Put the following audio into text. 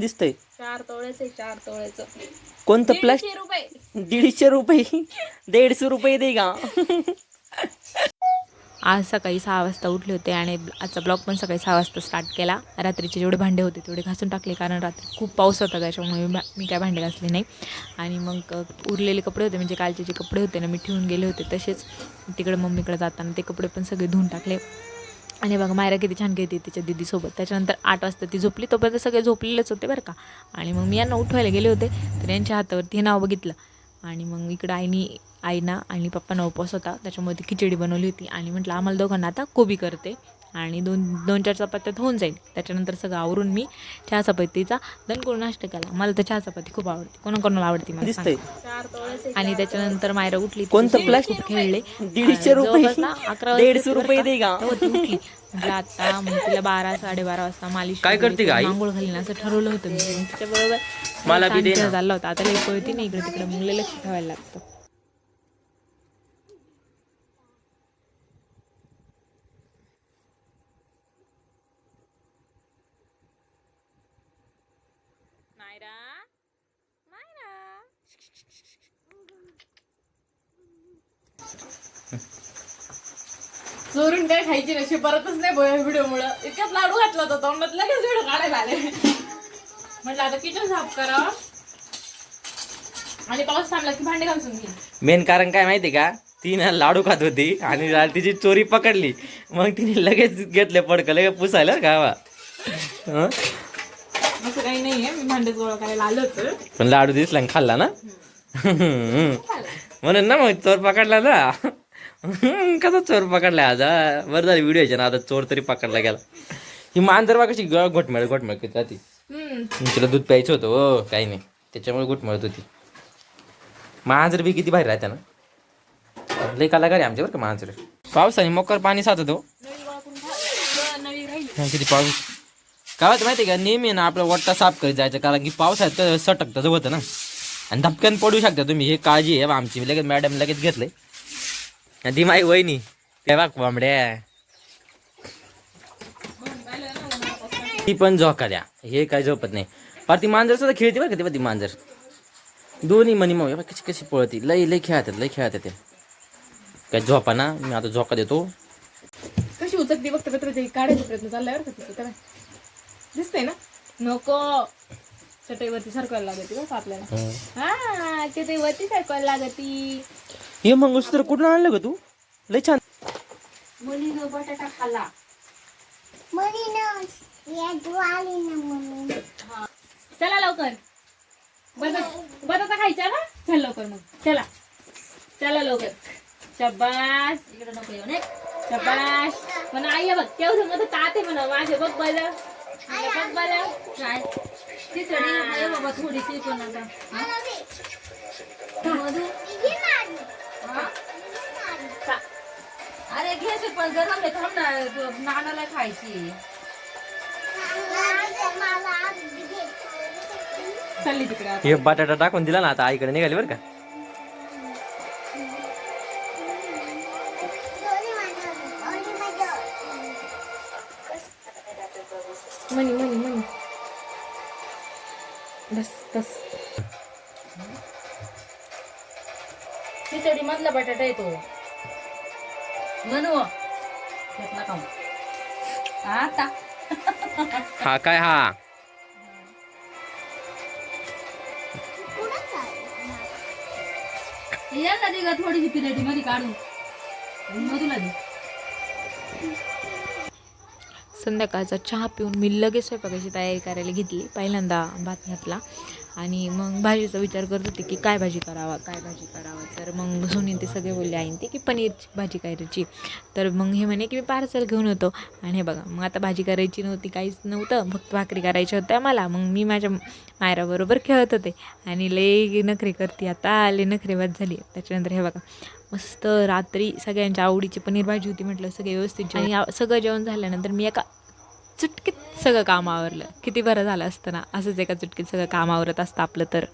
दिसतंय. चार तोळ्याचे चार तोळ्याचं कोणतं दीडशे प्लास्टिक रुपये. दीडशे रुपये. दीडशे रुपये दे का आज सकाळी सहा वाजता उठले होते आणि आजचा ब्लॉग पण सकाळी सहा वाजता स्टार्ट केला. रात्रीचे जेवढे भांडे होते तेवढे घासून टाकले कारण रात्री खूप पाऊस होता त्याच्यामुळे मी भा- मी काय भांडे घासले नाही. आणि मग अ, उरलेले कपडे होते म्हणजे कालचे जे कपडे होते ना मी ठेवून गेले होते तसेच. तिकडे मम्मीकडे जाताना ते कपडे पण सगळे धुवून टाकले. आणि बघा मायरा किती छान घेते तिच्या दीदीसोबत. त्याच्यानंतर आठ वाजता ती झोपली. तोपर्यंत सगळे झोपलेलेच होते बरं का. आणि मग मी यांना उठवायला गेले होते तर यांच्या हातावरती हे नाव बघितलं. आणि मग इकडं आईनी आईना आणि पप्पांना उपवास होता. त्याच्यामुळे ती खिचडी बनवली होती. आणि म्हटलं आम्हाला दोघांना आता कोबी करते. आणि दोन दोन चार चपात्यात होऊन जाईल. त्याच्यानंतर सगळं आवरून मी चहा चपातीचा नाश्ता केला. मला तर चहा चपाती खूप आवडते. कोणाकोणाला आवडते मला आणि त्याच्यानंतर मायरा उठली. कोणतं प्लास्टिक? खूप खेळले. दीडशे रुपये. ना अकरा दीडशे रुपये? दे का उठली. म्हटलं आता मग तिला बारा साडेबारा वाजता मालिश काय करते आंघोळ घालीन असं ठरवलं होतं मी. तिच्याबरोबर मला ना. झाला होता. आता लई कळती नाही इकडे तिकडे. मग लई लक्ष ठेवायला लागतं. नायरा नायरा चोरून काय खायची नशी परतच नाही व्हिडिओ मुळे इतक्यात लाडू घातला होता तोंडात लगेच व्हिडिओ काढायला आले. म्हटलं आता किचन साफ करा. आणि पाऊस थांबला की भांडे घासून घे. मेन कारण काय माहिती का? ती ना लाडू खात होती आणि तिची चोरी पकडली. मग तिने लगेच घेतले पडकं लगेच पुसायला गावा हं? असं काही नाहीये. मी भांडे गोळा करायला आलो होतं. पण लाडू दिसला आणि खाल्ला ना? म्हणून ना मग चोर पकडला ना कसा चोर पकडला आज हा? बरं झालं व्हिडिओ ना आता चोर तरी पकडला गेला. ही मांजर बा कशी ग- घोटमेळ घोटमेळ करत राहते. हम्म. तिला दूध प्यायचं होतं हो काही नाही. त्याच्यामुळे घोटमळत होती. मांजर बी किती बाहेर राहते ना. लय कलाकार आहे आमच्या बरं का मांजर. पावसाने मोकर पाणी साचत. हो नवी गोळा करून ठेवा. नवी राहिली. हं, किती पाऊस. काय होतं माहिती का? नेहमी ना आपलं वट्टा साफ करत जायचं कारण की पावसात सटकतं होतं ना. आणि धपक्यान पडू शकता तुम्ही हे काळजी आहे बा आमची. लगेच मॅडम लगेच घेतले. आणि ती माई वहिनी ते बघ बांबड्या. ती पण झोका द्या हे काय झोपत नाही. पार ती मांजर सुद्धा खेळते बरं का तेव्हा ती मांजर. दोन्ही मनी मग कशी कशी पळती. लय लय खेळतात लय खेळतात ते. काय झोपा ना? मी आता झोका देतो. कशी उचकती बघते काढायचा प्रयत्न चाललाय दिसतंय ना? नको. चटईवरती सरकवायला लागते बघ आपल्याला. हं. चटईवरती सरकवायला लागती. हे मंगळसूत्र कुठून आणलं ग तू? लय छान. मुलीनं बटाटा खाल्ला. चला लवकर. बटाटा बटाटा खायचा ना चल लवकर मग. चला. चला लवकर. शबास. इकडे नको येऊ नये शबास. म्हणा आई बघ तेवढं मध्ये ताते म्हणा. माझे बघ बरं. बघ बरं काय आहे बाबा थोडीशी पण आता मधू अरे घे पण गरम आहे थांब ना नानाला खायची चालली तिकडे आता. हे बटाटा टाकून दिला ना आता आईकडे निघाली बरं का मनी मनी मनी बस बस. खिचडी मधला बटाटा येतो. म्हणू घेतला का आता. हा काय हा? याला दे ग थोडीशी पिलेटी मध्ये काढून. मधूला दे. संध्याकाळचा चहा पिऊन मी लगेच स्वयंपाकाची तयारी करायला घेतली. पहिल्यांदा भात घातला आणि मग भाजीचा विचार करत होते की काय भाजी करावा काय भाजी करावा? तर मग सुनील ते सगळे बोलले आईन ते की पनीरची भाजी करायची. तर मग हे म्हणे की मी पार्सल घेऊन होतो आणि हे बघा मग आता भाजी करायची नव्हती काहीच नव्हतं. फक्त भाकरी करायच्या होत्या मला. मग मी माझ्या मायराबरोबर खेळत होते. आणि लई नखरे करते. आता आले नखरेबाद झाली. त्याच्यानंतर हे बघा मस्त रात्री सगळ्यांच्या आवडीची पनीर भाजी होती म्हटलं सगळे व्यवस्थित जेवण. आणि सगळं जेवण झाल्यानंतर मी एका चुटकीत सगळं काम आवरलं. किती बरं झालं असतं ना. असंच एका चुटकीत सगळं काम आवरत असतं आपलं तर.